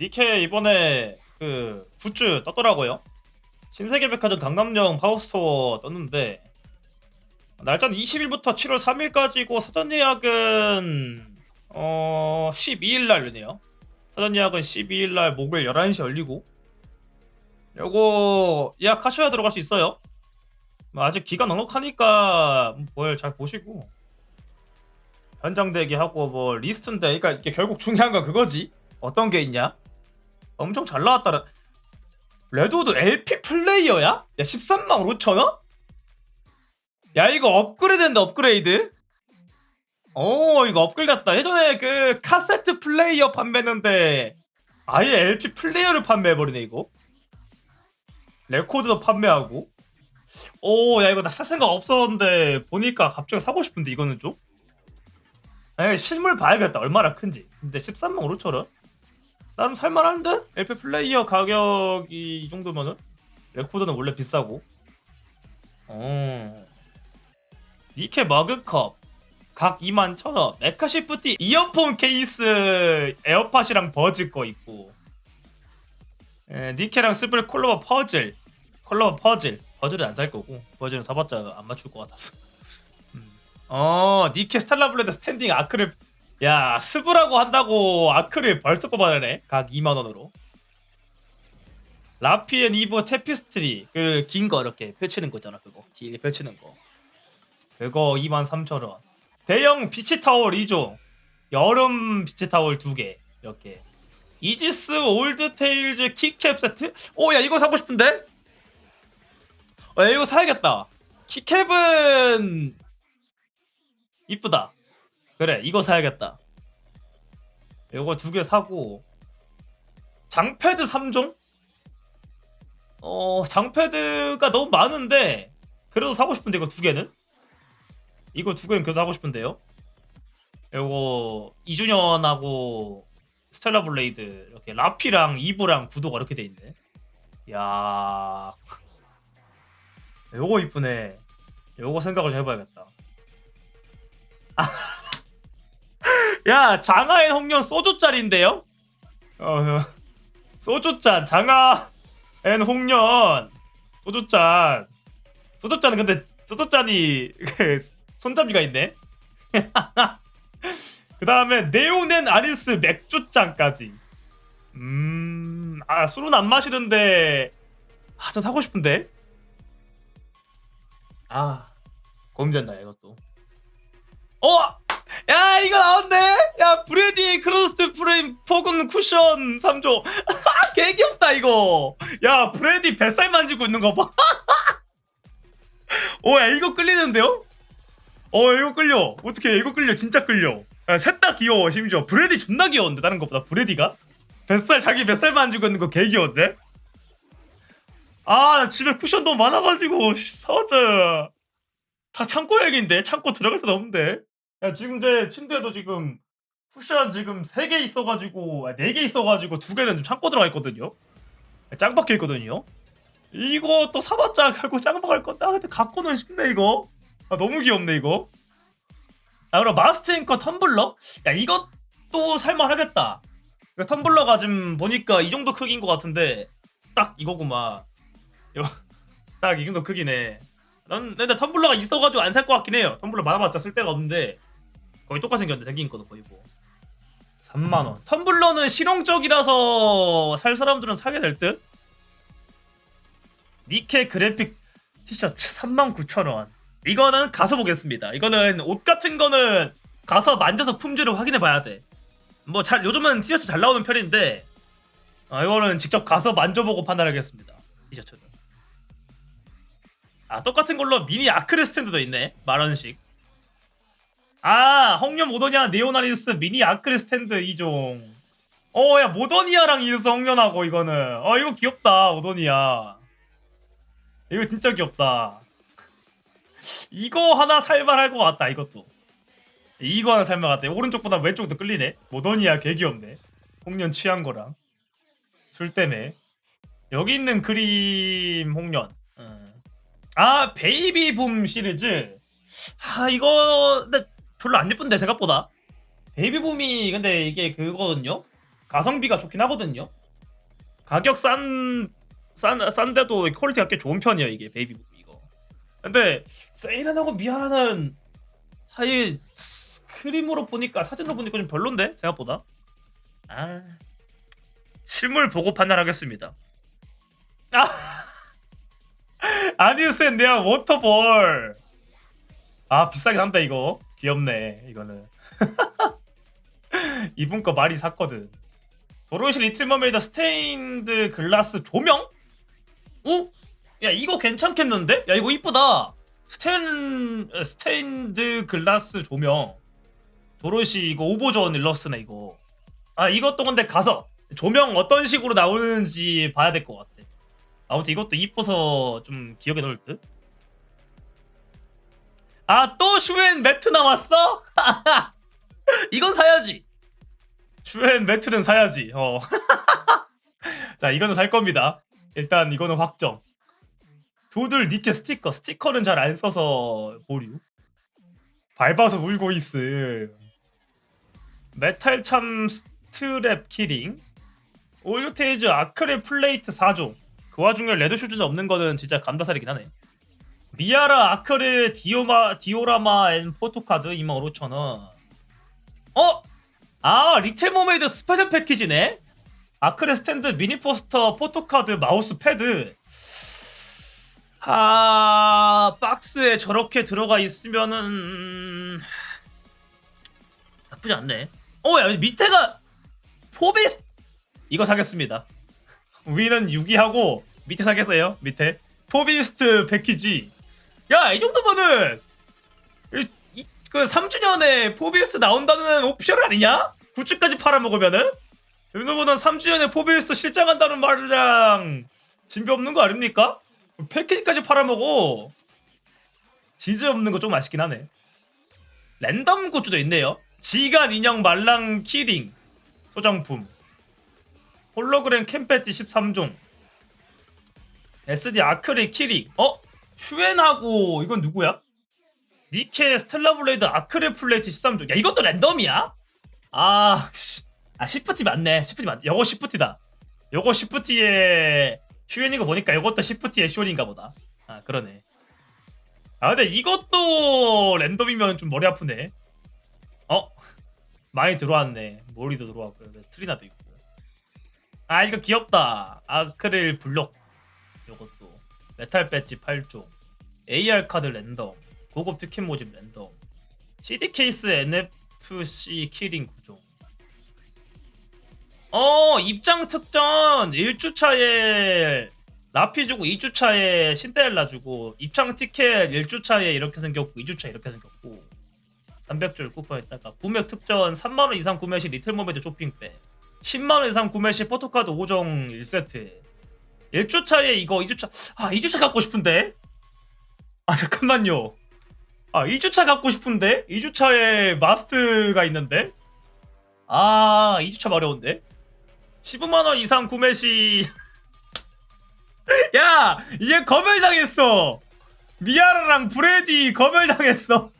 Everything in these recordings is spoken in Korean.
니케 이번에 그 굿즈 떴더라고요. 신세계백화점 강남역 파워스토어 떴는데 날짜는 20일부터 7월 3일까지고 사전 예약은 어 12일 날 열리네요. 사전 예약은 12일 날 목요일 11시 열리고 요거 예약하셔야 들어갈 수 있어요. 뭐 아직 기간 넉넉하니까 뭘 잘 보시고 현장 대기하고 뭐 리스트인데 그러니까 이게 결국 중요한 건 그거지. 어떤 게 있냐? 엄청 잘 나왔다라. 레드우드 LP 플레이어야? 야 13만 5천 원? 야 이거 업그레이드인데 업그레이드? 오 이거 업그레이드 됐다. 예전에 그 카세트 플레이어 판매했는데 아예 LP 플레이어를 판매해버리네 이거. 레코드도 판매하고. 오 야 이거 나 살 생각 없었는데 보니까 갑자기 사고 싶은데 이거는 좀. 아니 실물 봐야겠다 얼마나 큰지. 근데 13만 5천 원? 나름 살만한데? LP 플레이어 가격이 이 정도면은 레코드는 원래 비싸고. 어. 니케 머그컵 각 2만 1,000원. 메카시프티 이어폰 케이스 에어팟이랑 버즈 거 있고. 에, 니케랑 스플 콜로버 퍼즐. 콜로버 퍼즐. 버즐은 안살 거고. 버즐은 사봤자 안 맞출 것 같아서. 음. 어, 니케 스탈라블레드 스탠딩 아크를 야 스브라고 한다고 아크를 벌써 뽑아내네. 각 2만원으로. 라피엔 이브 테피스트리. 그 긴 거 이렇게 펼치는 거잖아 그거. 길게 펼치는 거. 그거 2만 3천원. 대형 비치 타월 2종. 여름 비치 타월 2개. 이렇게. 이지스 올드 테일즈 키캡 세트? 오 야 이거 사고 싶은데? 어, 야 이거 사야겠다. 키캡은 이쁘다 그래 이거 사야겠다. 이거 두 개 사고 장패드 3종? 어 장패드가 너무 많은데 그래도 사고 싶은데 이거 두 개는? 이거 두 개는 그래서 사고 싶은데요? 이거 2주년하고 스텔라 블레이드 이렇게 라피랑 이브랑 구도가 이렇게 돼 있네. 야. 요거 이쁘네. 요거 생각을 좀 해봐야겠다 야 장하엔 홍련 소주잔인데요? 어, 소주잔 장하엔 홍련. 소주잔. 소주잔은 근데 소주잔이 그 손잡이가 있네. 그 다음에 네오넨 아리스 맥주잔까지. 음아 술은 안 마시는데 아 전 사고 싶은데. 아 고민된다 이것도. 어 야 이거 나왔네 야 브레디 크로스트 프레임 포근 쿠션 3조. 개 귀엽다 이거. 야 브레디 뱃살 만지고 있는 거봐. 오야 이거 끌리는데요? 어 이거 끌려. 어떻게 이거 끌려. 진짜 끌려. 셋 다 귀여워 심지어. 브레디 존나 귀여운데 다른 것보다. 브레디가? 뱃살 자기 뱃살 만지고 있는 거 개 귀여운데? 아 집에 쿠션 너무 많아가지고 씨, 사왔자. 다 창고 얘기인데? 창고 들어갈 데도 없는데 야 지금 제 침대에도 지금 쿠션 지금 3개 있어가지고 4개 있어가지고 2개는 좀 창고 들어가 있거든요. 짱 박혀 있거든요. 이거 또 사봤자 결국 짱 박을 건데 아 근데 갖고는 싶네 이거. 아 너무 귀엽네 이거. 아 그럼 마스터 앵커 텀블러? 야 이것도 살만하겠다. 텀블러가 지금 보니까 이 정도 크기인 것 같은데 딱 이거구만. 이거 딱이 정도 크기네. 난 근데 텀블러가 있어가지고 안 살 것 같긴 해요. 텀블러 많아봤자 쓸 데가 없는데 거의 똑같이 생겼는데 생긴 것도 거의 뭐. 3만 원. 텀블러는 실용적이라서 살 사람들은 사게 될 듯? 니케 그래픽 티셔츠 39,000원. 이거는 가서 보겠습니다. 이거는 옷 같은 거는 가서 만져서 품질을 확인해 봐야 돼 뭐 잘 요즘은 티셔츠 잘 나오는 편인데 아, 이거는 직접 가서 만져보고 판단하겠습니다. 티셔츠는. 아 똑같은 걸로 미니 아크릴 스탠드도 있네. 만 원씩 아 홍련 모더니아 네오나리스 미니 아크릴 스탠드 2종. 어야 모더니아랑 이어서 홍련하고 이거는. 어 이거 귀엽다 모더니아. 이거 진짜 귀엽다. 이거 하나 살만할 것 같다 이것도. 이거 하나 살만 같다. 오른쪽보다 왼쪽도 끌리네. 모더니아 개 귀엽네. 홍련 취한 거랑. 술 때문에. 여기 있는 그림 홍련. 음. 아 베이비 붐 시리즈. 아 이거 근데 별로 안 예쁜데 생각보다 베이비 붐이 근데 이게 그거거든요 가성비가 좋긴 하거든요. 가격 싼, 싼, 싼데도 퀄리티가 꽤 좋은 편이에요, 이게 베이비북 이거. 근데 세일은 하고 미아라는 하이 스크림으로 보니까 사진으로 보니까 좀 별론데 생각보다. 아 실물 보고 판단하겠습니다. 아 아니우스엔 내가 워터볼. 아 비싸긴 한다 이거. 귀엽네 이거는. 이분 거 많이 샀거든. 도로시 리틀 머메이드 스테인드 글라스 조명? 오? 야 이거 괜찮겠는데? 야 이거 이쁘다. 스테인 스테인드 글라스 조명. 도로시 이거 오버전 일러스네 이거. 아 이것도 근데 가서 조명 어떤 식으로 나오는지 봐야 될 것 같아. 아무튼 이것도 이뻐서 좀 기억에 넣을 듯. 아 또 슈엔 매트 나왔어? 이건 사야지. 슈엔 매트는 사야지. 어. 자 이거는 살 겁니다. 일단 이거는 확정. 도들 니케 스티커. 스티커는 잘 안 써서 보류. 밟아서 울고 있음. 메탈 참 스트랩 키링. 올테이즈 아크릴 플레이트 4종. 그 와중에 레드 슈즈는 없는 거는 진짜 감다살이긴 하네. 미아라 아크릴 디오마 디오라마 앤 포토카드 25,000원. 어? 아 리틀 모메이드 스페셜 패키지네. 아크릴 스탠드 미니 포스터 포토카드 마우스 패드. 아 박스에 저렇게 들어가 있으면은 음, 나쁘지 않네. 어야 밑에가 포비스 이거 사겠습니다. 위는 유기하고 밑에 사겠어요. 밑에 포비스트 패키지. 야 이 정도면은 이, 이, 그 3주년에 포비스트 나온다는 오피셜 아니냐? 굿즈까지 팔아먹으면은 이 정도면은 3주년에 포비스트 실장한다는 말이랑 진배 없는 거 아닙니까? 패키지까지 팔아먹어. 지즈 없는 거 좀 아쉽긴 하네. 랜덤 굿즈도 있네요. 지간 인형 말랑 키링 소장품. 홀로그램 캠 배지 13종. SD 아크릴 키링. 어? 슈엔하고 이건 누구야? 니케 스텔라 블레이드 아크릴 플레이트 13종. 야 이것도 랜덤이야? 아, 씨. 아 시프티 맞네. 시프티 맞. 요거 시프티다. 요거 시프티에 슈엔인 거 보니까 요것도 시프티의 슈엔인가 보다. 아 그러네. 아 근데 이것도 랜덤이면 좀 머리 아프네. 어? 많이 들어왔네. 모리도 들어왔고 여기 트리나도 있고. 아 이거 귀엽다. 아크릴 블록 메탈 배지 8종. AR 카드 랜덤. 고급 특킨 모집 랜덤. CD 케이스 NFC 키링 9종. 어 입장 특전 1주차에 라피 주고 2주차에 신데렐라 주고 입장 티켓 1주차에 이렇게 생겼고 2주차 이렇게 생겼고 300줄 쿠폰에다가 구매 특전 3만원 이상 구매 시 리틀 모메드 쇼핑백 10만원 이상 구매 시 포토카드 5종 1세트 1주차에 이거 2주차 아 2주차 갖고 싶은데 아 잠깐만요 아 2주차 갖고 싶은데 2주차에 마스트가 있는데 아 2주차 어려운데 15만원 이상 구매 시 야! 얘 검열당했어! 미아라랑 브레디 검열당했어!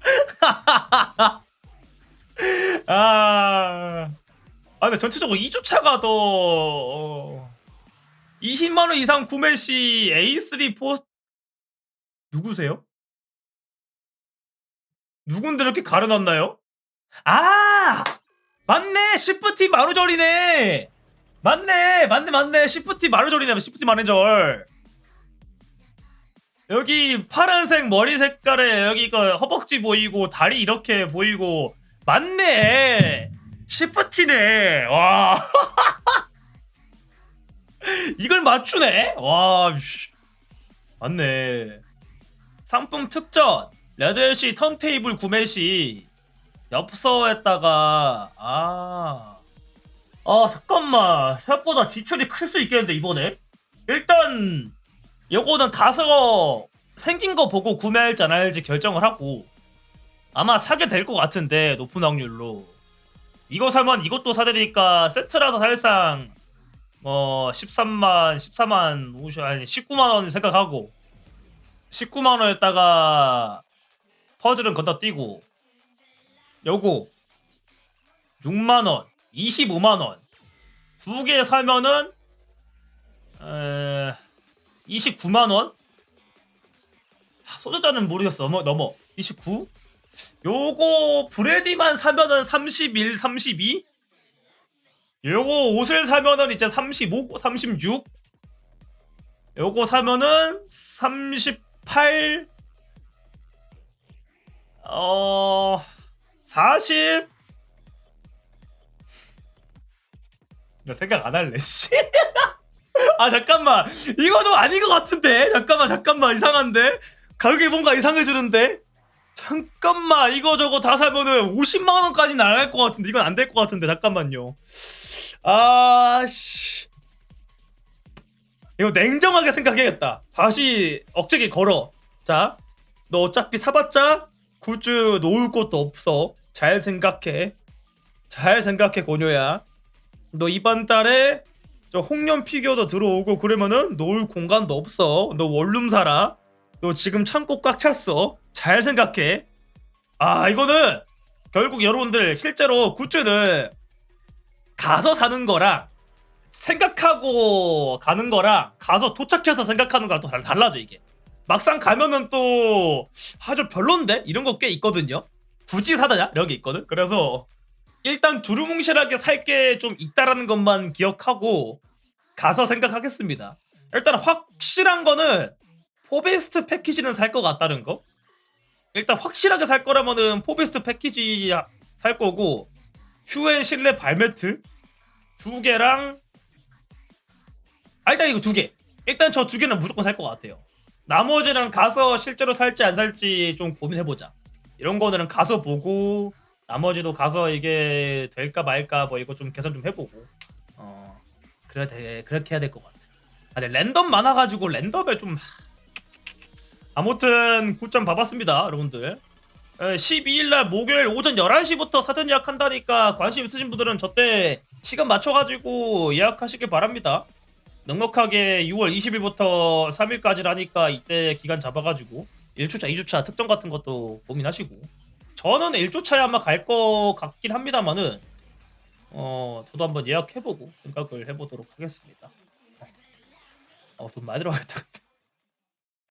아... 아, 근데 전체적으로 2주차가 더... 어... 20만원 이상 구매 시 A3 포스... 누구세요? 누군데 이렇게 가려놨나요? 아! 맞네! 시프티 마루절이네! 맞네! 맞네, 맞네! 시프티 마루절이네, 시프티 마루절! 여기 파란색 머리 색깔에 여기 그 허벅지 보이고 다리 이렇게 보이고 맞네! 시프티네! 와! 이걸 맞추네? 와, 씨. 맞네. 상품 특전! 레드시 턴테이블 구매 시 엽서에다가 아... 아 잠깐만 생각보다 지출이 클 수 있겠는데 이번에 일단 요거는 가서 생긴 거 보고 구매할지 안 할지 결정을 하고 아마 사게 될 것 같은데 높은 확률로 이거 사면 이것도 사드리니까 세트라서 사실상 뭐 13만 14만 50 아니 19만 원 생각하고 19만 원에다가 퍼즐은 건너뛰고 요거 6만 원 25만 원. 두 개 사면은 에, 29만 원. 하, 소저자는 모르겠어. 넘어 넘어. 29. 요거 브레디만 사면은 31, 32. 요거 옷을 사면은 이제 35, 36. 요거 사면은 38. 어, 40. 나 생각 안 할래, 씨. 아, 잠깐만. 이거도 아닌 것 같은데? 잠깐만, 잠깐만. 이상한데? 가격이 뭔가 이상해지는데? 잠깐만. 이거 저거 다 사면은 50만원까지는 안할것 같은데. 이건 안 될 것 같은데. 잠깐만요. 아, 씨. 이거 냉정하게 생각해야겠다. 다시 억제기 걸어. 자, 너 어차피 사봤자 굿즈 놓을 곳도 없어. 잘 생각해. 잘 생각해 고녀야. 너 이번 달에 저 홍련 피규어도 들어오고 그러면은 놓을 공간도 없어. 너 원룸 살아. 너 지금 창고 꽉 찼어. 잘 생각해. 아 이거는 결국 여러분들 실제로 굿즈를 가서 사는 거랑 생각하고 가는 거랑 가서 도착해서 생각하는 거랑 또 달- 달라져 이게. 막상 가면은 또 아주 별론데 이런 거 꽤 있거든요. 굳이 사다냐 이런 게 있거든. 그래서 일단 두루뭉실하게 살 게 좀 있다라는 것만 기억하고 가서 생각하겠습니다. 일단 확실한 거는 포베스트 패키지는 살 것 같다는 거. 일단 확실하게 살 거라면은 포베스트 패키지 살 거고 휴엔 실내 발매트 두 개랑 아 일단 이거 두 개. 일단 저 두 개는 무조건 살 것 같아요. 나머지는 가서 실제로 살지 안 살지 좀 고민해보자. 이런 거는 가서 보고 나머지도 가서 이게 될까 말까 뭐 이거 좀 계산 좀 해보고 어 그래 돼 그렇게 해야 될 것 같아. 아, 근데 랜덤 많아가지고 랜덤에 좀 하- 아무튼 9점 봐봤습니다, 여러분들. 12일날 목요일 오전 11시부터 사전 예약한다니까 관심 있으신 분들은 저때 시간 맞춰가지고 예약하시길 바랍니다. 넉넉하게 6월 20일부터 3일까지라니까 이때 기간 잡아가지고 1주차, 2주차 특정 같은 것도 고민하시고 저는 1주차에 아마 갈거 같긴 합니다만은 어 저도 한번 예약해보고 생각을 해보도록 하겠습니다. 어, 돈 많이 들어가겠다.